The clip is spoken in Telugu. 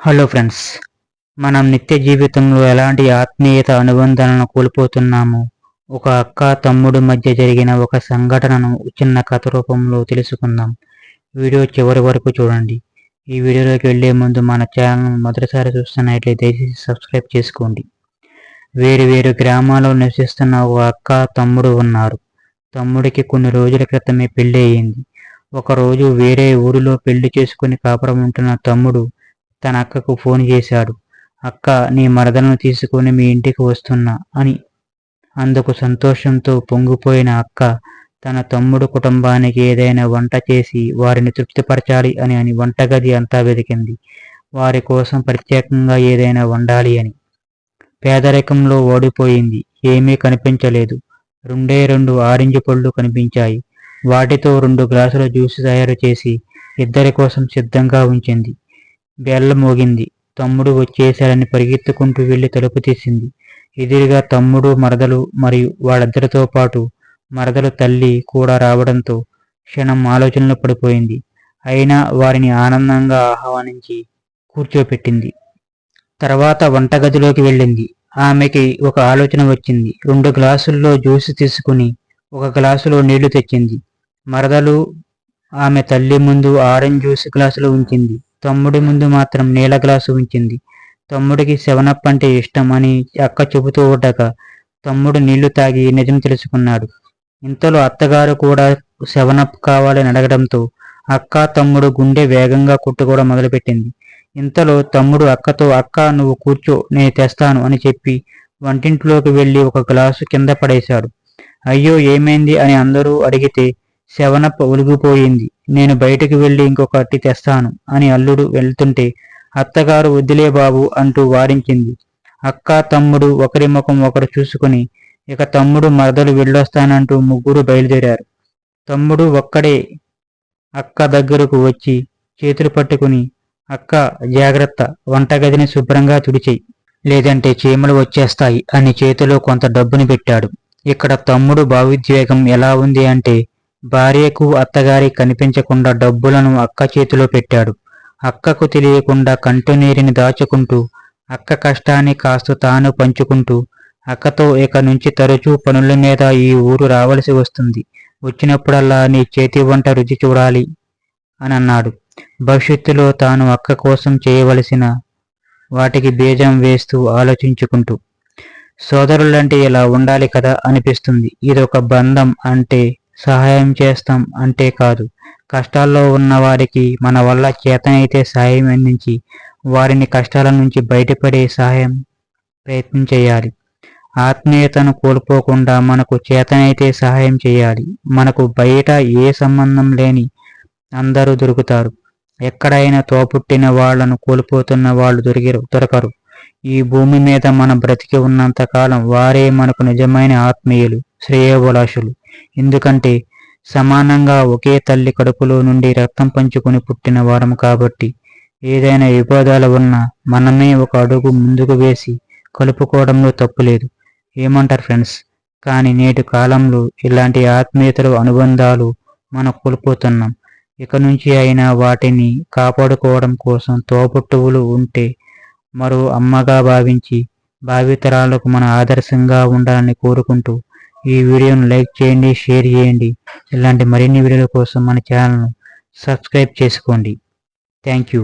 హలో ఫ్రెండ్స్ మనం నిత్య జీవితంలో ఎలాంటి ఆత్మీయత అనుబంధాలను కోల్పోతున్నాము? ఒక అక్క తమ్ముడు మధ్య జరిగిన ఒక సంఘటనను చిన్న కథ రూపంలో తెలుసుకుందాం. వీడియో చివరి వరకు చూడండి. ఈ వీడియోలోకి వెళ్ళే ముందు మన ఛానల్ మొదటిసారి చూస్తున్నట్లయితే దయచేసి సబ్స్క్రైబ్ చేసుకోండి. వేరు వేరు గ్రామాల్లో నివసిస్తున్న ఒక అక్క తమ్ముడు ఉన్నారు. తమ్ముడికి కొన్ని రోజుల క్రితమే పెళ్ళి అయ్యింది. ఒకరోజు వేరే ఊరిలో పెళ్ళి చేసుకుని కాపురం ఉంటున్న తమ్ముడు తన అక్కకు ఫోన్ చేశాడు. అక్క నీ మరదలను తీసుకుని మీ ఇంటికి వస్తున్నా అని. అందుకు సంతోషంతో పొంగిపోయిన అక్క తన తమ్ముడు కుటుంబానికి ఏదైనా వంట చేసి వారిని తృప్తిపరచాలి అని అని వంటగది అంతా వెతికింది. వారి కోసం ప్రత్యేకంగా ఏదైనా వండాలి అని. పేదరికంలో ఓడిపోయింది. ఏమీ కనిపించలేదు. రెండే రెండు ఆరెంజ్ పళ్ళు కనిపించాయి. వాటితో రెండు గ్లాసుల జ్యూస్ తయారు చేసి ఇద్దరి కోసం సిద్ధంగా ఉంచింది. బెల్ల మోగింది. తమ్ముడు వచ్చేశాడని పరిగెత్తుకుంటూ వెళ్ళి తలుపు తీసింది. ఎదురుగా తమ్ముడు మరదలు మరియు వాళ్ళిద్దరితో పాటు మరదలు తల్లి కూడా రావడంతో క్షణం ఆలోచనలో పడిపోయింది. అయినా వారిని ఆనందంగా ఆహ్వానించి కూర్చోపెట్టింది. తర్వాత వంటగదిలోకి వెళ్ళింది. ఆమెకి ఒక ఆలోచన వచ్చింది. రెండు గ్లాసుల్లో జ్యూస్ తీసుకుని ఒక గ్లాసులో నీళ్ళు తెచ్చింది. మరదలు ఆమె తల్లి ముందు ఆరెంజ్ జ్యూస్ గ్లాసులో ఉంచింది. తమ్ముడి ముందు మాత్రం నీళ్ళ గ్లాసు ఉంచింది. తమ్ముడికి శవనప్ అంటే ఇష్టం అని అక్క చెబుతూ ఉండగా తమ్ముడు నీళ్ళు తాగి నిజం తెలుసుకున్నాడు. ఇంతలో అత్తగారు కూడా శవనప్ కావాలని అడగడంతో అక్క తమ్ముడు గుండె వేగంగా కొట్టుకోవడం మొదలుపెట్టింది. ఇంతలో తమ్ముడు అక్కతో అక్క నువ్వు కూర్చో నేను తెస్తాను అని చెప్పి వంటింట్లోకి వెళ్ళి ఒక గ్లాసు కింద పడేశాడు. అయ్యో ఏమైంది? అని అందరూ అడిగితే శవనప్ప ఒలిగిపోయింది. నేను బయటకు వెళ్ళి అట్టి తెస్తాను అని అల్లుడు వెళ్తుంటే అత్తగారు వద్దులే బాబు అంటూ వారించింది. అక్క తమ్ముడు ఒకరి ముఖం ఒకరు చూసుకుని ఇక తమ్ముడు మరదలు వెళ్ళొస్తానంటూ ముగ్గురు బయలుదేరారు. తమ్ముడు ఒక్కడే అక్క దగ్గరకు వచ్చి చేతులు పట్టుకుని అక్క జాగ్రత్త వంటగదిని శుభ్రంగా తుడిచేయి. లేదంటే చీమలు వచ్చేస్తాయి అని చేతిలో కొంత డబ్బుని పెట్టాడు. ఇక్కడ తమ్ముడు భావోద్వేగం ఎలా ఉంది అంటే భార్యకు అత్తగారి కనిపించకుండా డబ్బులను అక్క చేతిలో పెట్టాడు. అక్కకు తెలియకుండా కంటినీరిని దాచుకుంటూ అక్క కష్టాన్ని కాస్త తాను పంచుకుంటూ అక్కతో ఇక నుంచి తరచూ పనుల మీద ఈ ఊరు రావలసి వస్తుంది. వచ్చినప్పుడల్లా నీ చేతి వంట రుచి చూడాలి అని అన్నాడు భవిష్యత్తులో తాను అక్క కోసం చేయవలసిన వాటికి బీజం వేస్తూ ఆలోచించుకుంటూ సోదరులంటే ఇలా ఉండాలి కదా అనిపిస్తుంది. ఇదొక బంధం అంటే సహాయం చేస్తాం అంటే కాదు. కష్టాల్లో ఉన్న వారికి మన వల్ల చేతనైతే సహాయం అందించి వారిని కష్టాల నుంచి బయటపడే సహాయం ప్రయత్నం చేయాలి. ఆత్మీయతను కోల్పోకుండా మనకు చేతనైతే సహాయం చేయాలి. మనకు బయట ఏ సంబంధం లేని అందరూ దొరుకుతారు. ఎక్కడైనా తోపుట్టిన వాళ్ళను కోల్పోతున్న వాళ్ళు దొరికిరు దొరకరు. ఈ భూమి మీద మన బ్రతికి ఉన్నంత కాలం వారే మనకు నిజమైన ఆత్మీయులు శ్రేయోభిలాషులు. ఎందుకంటే సమానంగా ఒకే తల్లి కడుపులో నుండి రక్తం పంచుకొని పుట్టిన వారం కాబట్టి ఏదైనా విభేదాలు ఉన్నా మనమే ఒక అడుగు ముందుకు వేసి కలుపుకోవడంలో తప్పులేదు ఏమంటారు ఫ్రెండ్స్? కానీ నేటి కాలంలో ఇలాంటి ఆత్మీయతలు అనుబంధాలు మనం కోల్పోతున్నాం. ఇక నుంచి అయినా వాటిని కాపాడుకోవడం కోసం తోబుట్టువులు ఉంటే మరో అమ్మగా భావించి భావితరాలకు మన ఆదర్శంగా ఉండాలని కోరుకుంటూ ఈ వీడియోను లైక్ చేయండి షేర్ చేయండి. ఇలాంటి మరిన్ని వీడియోల కోసం మన ఛానల్ను సబ్స్క్రైబ్ చేసుకోండి. Thank you.